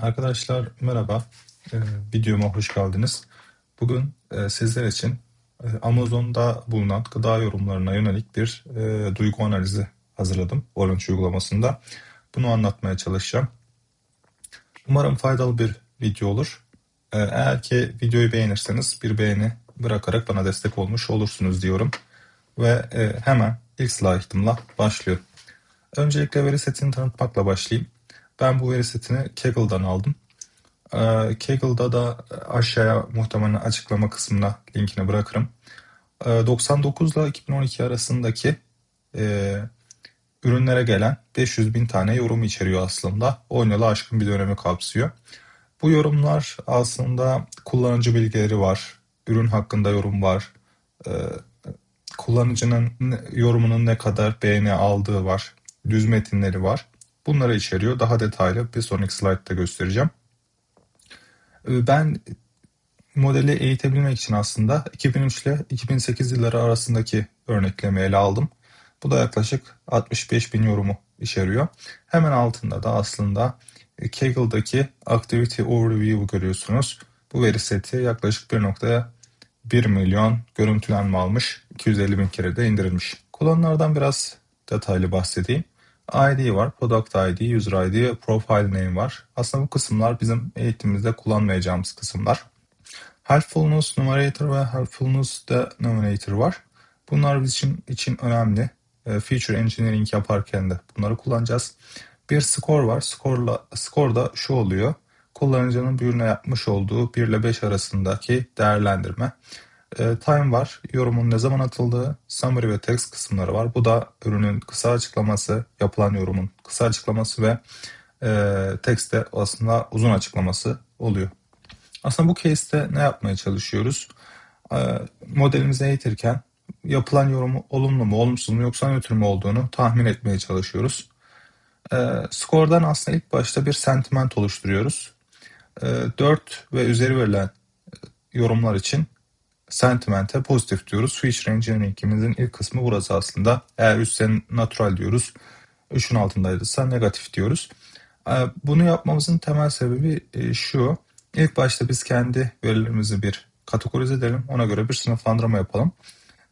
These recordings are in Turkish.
Arkadaşlar merhaba, Ee, videoma hoş geldiniz. Bugün e, sizler için e, Amazon'da bulunan gıda yorumlarına yönelik bir e, duygu analizi hazırladım Orange uygulamasında. Bunu anlatmaya çalışacağım. Umarım faydalı bir video olur. E, eğer ki videoyu beğenirseniz bir beğeni bırakarak bana destek olmuş olursunuz diyorum. Ve e, hemen ilk slaytımla başlıyorum. Öncelikle veri setini tanıtmakla başlayayım. Ben bu veri setini Kaggle'dan aldım. Ee, Kaggle'da da aşağıya muhtemelen açıklama kısmına linkini bırakırım. Ee, 99 ile 2012 arasındaki e, ürünlere gelen 500 bin tane yorum içeriyor aslında. 10 yılı aşkın bir dönemi kapsıyor. Bu yorumlar aslında kullanıcı bilgileri var, ürün hakkında yorum var, e, kullanıcının yorumunun ne kadar beğeni aldığı var, düz metinleri var. Bunları içeriyor. Daha detaylı bir sonraki slaytta göstereceğim. Ee, ben modeli eğitebilmek için aslında 2003 ile 2008 yılları arasındaki örneklemi ele aldım. Bu da yaklaşık 65 bin yorumu içeriyor. Hemen altında da aslında e, Kaggle'daki Activity Overview'u görüyorsunuz. Bu veri seti yaklaşık 1.1 milyon görüntülenme almış. 250 bin kere de indirilmiş. Kullanımlardan biraz detaylı bahsedeyim. ID var, Product ID, User ID, Profile Name var. Aslında bu kısımlar bizim eğitimimizde kullanmayacağımız kısımlar. Helpfulness Numerator ve Helpfulness Denominator var. Bunlar bizim için, için önemli. E, feature Engineering yaparken de bunları kullanacağız. Bir score var. Score'la, score da şu oluyor. Kullanıcının bir ürüne yapmış olduğu 1 ile 5 arasındaki değerlendirme. E, time var. Yorumun ne zaman atıldığı, summary ve text kısımları var. Bu da ürünün kısa açıklaması, yapılan yorumun kısa açıklaması ve e, text'te aslında uzun açıklaması oluyor. Aslında bu case'te ne yapmaya çalışıyoruz? E, modelimizi eğitirken yapılan yorumu olumlu mu, olumsuz mu yoksa nötr mü olduğunu tahmin etmeye çalışıyoruz. E, score'dan aslında ilk başta bir sentiment oluşturuyoruz. E, 4 ve üzeri verilen yorumlar için sentimente pozitif diyoruz. Feature Engineering'imizin ilk kısmı burası aslında. Eğer üstten natural diyoruz. 3'ün altındaysa negatif diyoruz. Ee, bunu yapmamızın temel sebebi e, şu. İlk başta biz kendi verilerimizi bir kategorize edelim. Ona göre bir sınıflandırma yapalım.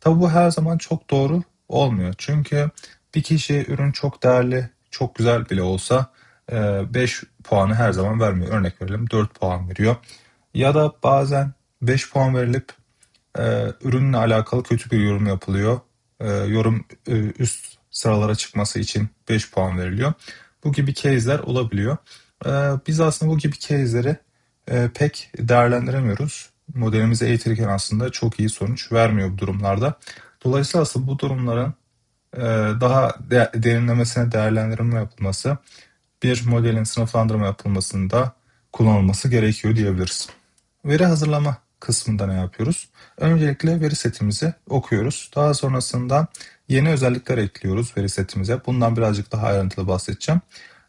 Tabi bu her zaman çok doğru olmuyor. Çünkü bir kişi ürün çok değerli, çok güzel bile olsa 5 e, puanı her zaman vermiyor. Örnek verelim 4 puan veriyor. Ya da bazen 5 puan verilip e, ürünle alakalı kötü bir yorum yapılıyor. E, yorum e, üst sıralara çıkması için 5 puan veriliyor. Bu gibi case'ler olabiliyor. E, biz aslında bu gibi case'leri e, pek değerlendiremiyoruz. Modelimizi eğitirken aslında çok iyi sonuç vermiyor bu durumlarda. Dolayısıyla aslında bu durumların e, daha de, derinlemesine değerlendirme yapılması bir modelin sınıflandırma yapılmasında kullanılması gerekiyor diyebiliriz. Veri hazırlama kısmında ne yapıyoruz? Öncelikle veri setimizi okuyoruz. Daha sonrasında yeni özellikler ekliyoruz veri setimize. Bundan birazcık daha ayrıntılı bahsedeceğim.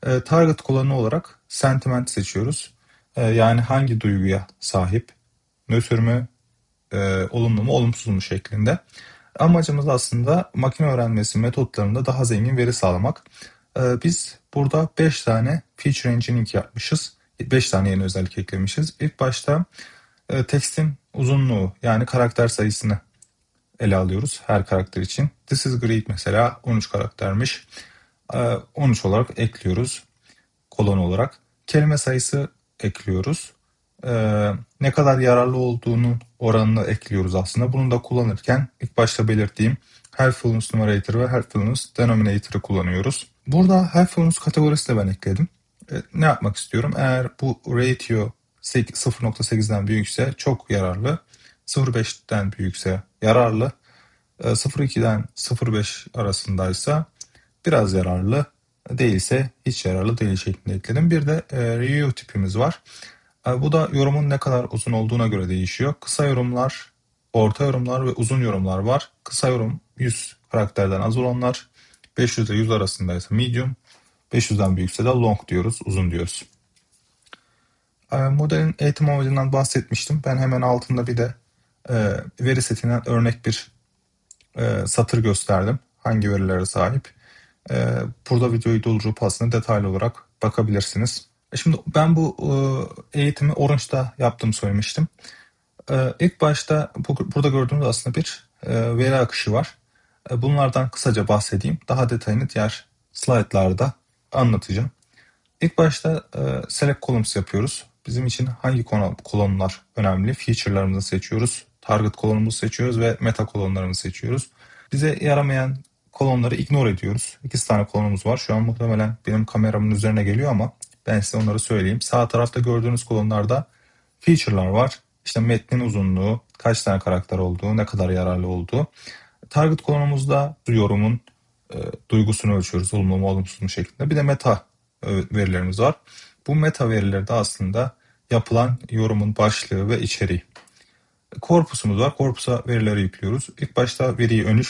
E, target kullanı olarak sentiment seçiyoruz. E, yani hangi duyguya sahip? Nötr mü, e, olumlu mu, olumsuz mu şeklinde. Amacımız aslında makine öğrenmesi metotlarında daha zengin veri sağlamak. E, biz burada 5 tane feature engineering yapmışız. 5 tane yeni özellik eklemişiz. İlk başta e, tekstin uzunluğu yani karakter sayısını ele alıyoruz her karakter için. This is great mesela 13 karaktermiş. E, 13 olarak ekliyoruz kolon olarak. Kelime sayısı ekliyoruz. E, ne kadar yararlı olduğunu oranını ekliyoruz aslında. Bunu da kullanırken ilk başta belirttiğim helpfulness numerator ve helpfulness denominator'ı kullanıyoruz. Burada helpfulness kategorisi de ben ekledim. E, ne yapmak istiyorum? Eğer bu ratio 0.8'den büyükse çok yararlı. 0.5'ten büyükse yararlı. 0.2'den e, 0.5 arasındaysa biraz yararlı. Değilse hiç yararlı değil şeklinde ekledim. Bir de e, review tipimiz var. E, bu da yorumun ne kadar uzun olduğuna göre değişiyor. Kısa yorumlar, orta yorumlar ve uzun yorumlar var. Kısa yorum 100 karakterden az olanlar. 500 ile 100 arasındaysa medium. 500'den büyükse de long diyoruz, uzun diyoruz. Ee, modelin eğitim amacından bahsetmiştim. Ben hemen altında bir de e, veri setinden örnek bir e, satır gösterdim. Hangi verilere sahip. E, burada videoyu doldurup aslında detaylı olarak bakabilirsiniz. Şimdi ben bu eğitimi Orange'da yaptığımı söylemiştim. İlk başta bu, burada gördüğünüz aslında bir veri akışı var. Bunlardan kısaca bahsedeyim. Daha detayını diğer slaytlarda anlatacağım. İlk başta select columns yapıyoruz. Bizim için hangi kolonlar önemli? Feature'larımızı seçiyoruz. Target kolonumuzu seçiyoruz ve meta kolonlarımızı seçiyoruz. Bize yaramayan kolonları ignore ediyoruz. İki tane kolonumuz var. Şu an muhtemelen benim kameramın üzerine geliyor ama ben size onları söyleyeyim. Sağ tarafta gördüğünüz kolonlarda feature'lar var. İşte metnin uzunluğu, kaç tane karakter olduğu, ne kadar yararlı olduğu. Target kolonumuzda yorumun e, duygusunu ölçüyoruz olumlu mu olumsuz mu şeklinde. Bir de meta e, verilerimiz var. Bu meta verileri de aslında yapılan yorumun başlığı ve içeriği. Korpusumuz var. Korpusa verileri yüklüyoruz. İlk başta veriyi ön.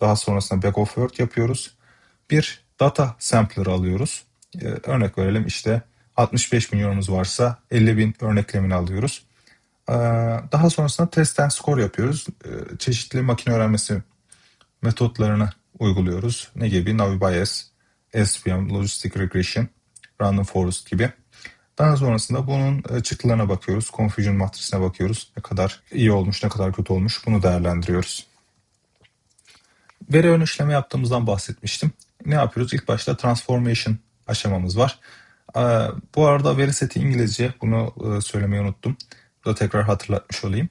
Daha sonrasında back of word yapıyoruz. Bir data sampler alıyoruz. Ee, örnek verelim işte 65 bin yorumumuz varsa 50 bin örneklemini alıyoruz. Ee, daha sonrasında test and score yapıyoruz. Ee, çeşitli makine öğrenmesi metotlarını uyguluyoruz. Ne gibi? Navi Bias, SVM, Logistic Regression, Random Forest gibi. Daha sonrasında bunun e, çıktılarına bakıyoruz. Confusion matrisine bakıyoruz. Ne kadar iyi olmuş, ne kadar kötü olmuş bunu değerlendiriyoruz. Veri ön işleme yaptığımızdan bahsetmiştim. Ne yapıyoruz? İlk başta transformation aşamamız var. E, bu arada veri seti İngilizce. Bunu e, söylemeyi unuttum. Burada tekrar hatırlatmış olayım.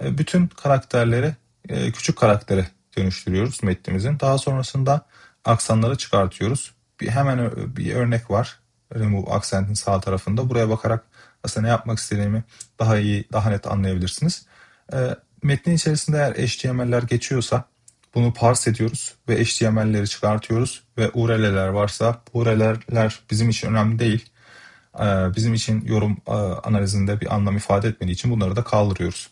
Bütün karakterleri küçük karaktere dönüştürüyoruz metnimizin. Daha sonrasında aksanları çıkartıyoruz. Bir, hemen bir örnek var remove accent'in sağ tarafında. Buraya bakarak aslında ne yapmak istediğimi daha iyi, daha net anlayabilirsiniz. E, metnin içerisinde eğer HTML'ler geçiyorsa bunu parse ediyoruz ve HTML'leri çıkartıyoruz ve URL'ler varsa bu URL'ler bizim için önemli değil. E, bizim için yorum e, analizinde bir anlam ifade etmediği için bunları da kaldırıyoruz.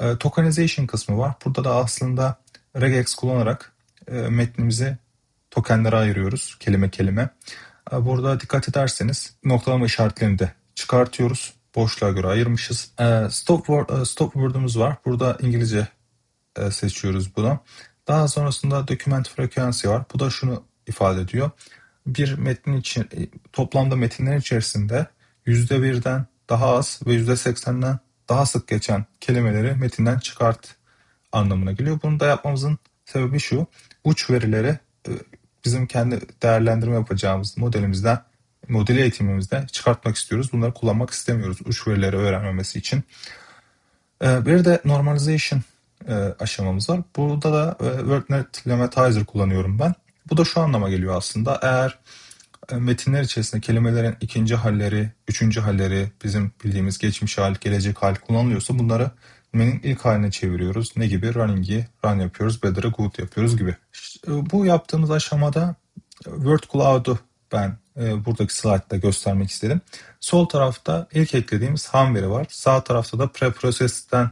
E, tokenization kısmı var. Burada da aslında regex kullanarak e, metnimizi tokenlere ayırıyoruz kelime kelime. Burada dikkat ederseniz noktalama işaretlerini de çıkartıyoruz. Boşluğa göre ayırmışız. Ee, stop, word, e, stop word'umuz var. Burada İngilizce e, seçiyoruz bunu. Daha sonrasında document frequency var. Bu da şunu ifade ediyor. Bir metnin için e, toplamda metinlerin içerisinde %1'den daha az ve %80'den daha sık geçen kelimeleri metinden çıkart anlamına geliyor. Bunu da yapmamızın sebebi şu. Uç verileri bizim kendi değerlendirme yapacağımız modelimizden, model eğitimimizde çıkartmak istiyoruz. Bunları kullanmak istemiyoruz uç verileri öğrenmemesi için. Ee, bir de normalization e, aşamamız var. Burada da e, WordNet Lematizer kullanıyorum ben. Bu da şu anlama geliyor aslında. Eğer metinler içerisinde kelimelerin ikinci halleri, üçüncü halleri, bizim bildiğimiz geçmiş hal, gelecek hal kullanılıyorsa bunları cümlenin ilk haline çeviriyoruz. Ne gibi? Running'i run yapıyoruz, better'ı good yapıyoruz gibi. İşte bu yaptığımız aşamada Word Cloud'u ben e, buradaki slide'da göstermek istedim. Sol tarafta ilk eklediğimiz ham veri var. Sağ tarafta da preprocess'ten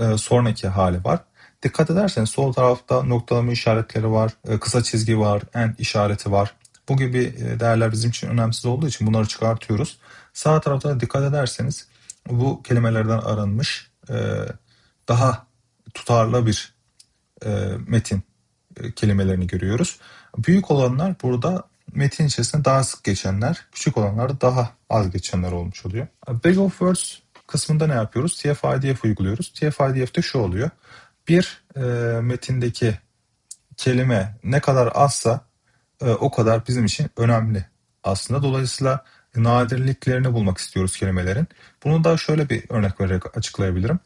e, sonraki hali var. Dikkat ederseniz sol tarafta noktalama işaretleri var, e, kısa çizgi var, end işareti var. Bu gibi e, değerler bizim için önemsiz olduğu için bunları çıkartıyoruz. Sağ tarafta dikkat ederseniz bu kelimelerden aranmış e, daha tutarlı bir e, metin kelimelerini görüyoruz. Büyük olanlar burada metin içerisinde daha sık geçenler, küçük olanlar daha az geçenler olmuş oluyor. Bag of Words kısmında ne yapıyoruz? TF-IDF uyguluyoruz. TF-IDF'de şu oluyor. Bir e, metindeki kelime ne kadar azsa e, o kadar bizim için önemli aslında. Dolayısıyla nadirliklerini bulmak istiyoruz kelimelerin. Bunu da şöyle bir örnek vererek açıklayabilirim.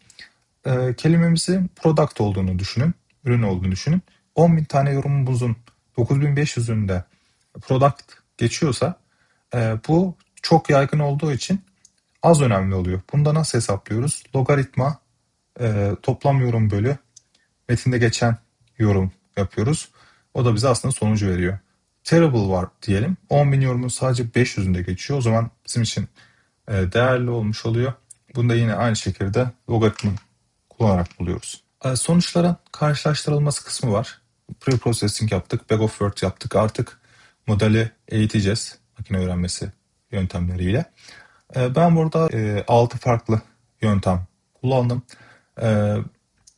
E, kelimemizin product olduğunu düşünün, ürün olduğunu düşünün. 10.000 tane yorumumuzun 9.500'ünde product geçiyorsa e, bu çok yaygın olduğu için az önemli oluyor. Bunda nasıl hesaplıyoruz? Logaritma e, toplam yorum bölü metinde geçen yorum yapıyoruz. O da bize aslında sonucu veriyor terrible var diyelim. 10 bin yorumun sadece 500'ünde geçiyor. O zaman bizim için e, değerli olmuş oluyor. Bunu da yine aynı şekilde logaritma kullanarak buluyoruz. E, sonuçların karşılaştırılması kısmı var. Pre-processing yaptık, back of word yaptık. Artık modeli eğiteceğiz makine öğrenmesi yöntemleriyle. E, ben burada 6 farklı yöntem kullandım.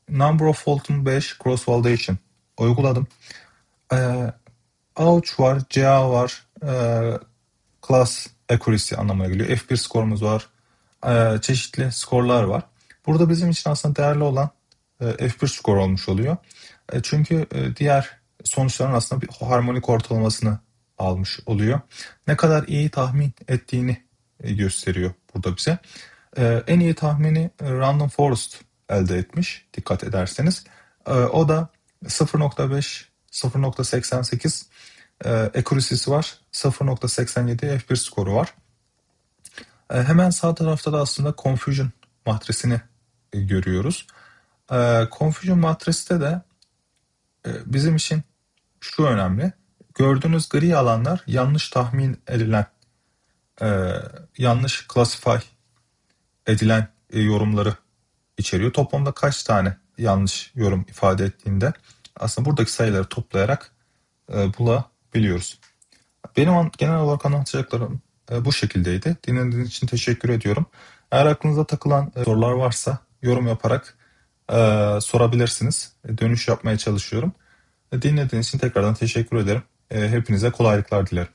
Number of fault'un 5, cross validation uyguladım. Ouch var, CA var, e, class accuracy anlamına geliyor. F1 skorumuz var. E, çeşitli skorlar var. Burada bizim için aslında değerli olan e, F1 skor olmuş oluyor. E, çünkü e, diğer sonuçların aslında bir harmonik ortalamasını almış oluyor. Ne kadar iyi tahmin ettiğini e, gösteriyor burada bize. E, en iyi tahmini e, Random Forest elde etmiş dikkat ederseniz. E, o da 0.5 0.88 e, accuracy'si var. 0.87 F1 skoru var. E, hemen sağ tarafta da aslında confusion matrisini e, görüyoruz. Confusion matriste de bizim için şu önemli. Gördüğünüz gri alanlar yanlış tahmin edilen, yanlış classify edilen yorumları içeriyor. Toplamda kaç tane yanlış yorum ifade ettiğinde aslında buradaki sayıları toplayarak e, bulabiliyoruz. Benim an, genel olarak anlatacaklarım e, bu şekildeydi. Dinlediğiniz için teşekkür ediyorum. Eğer aklınıza takılan e, sorular varsa yorum yaparak e, sorabilirsiniz. E, dönüş yapmaya çalışıyorum. E, dinlediğiniz için tekrardan teşekkür ederim. E, hepinize kolaylıklar dilerim.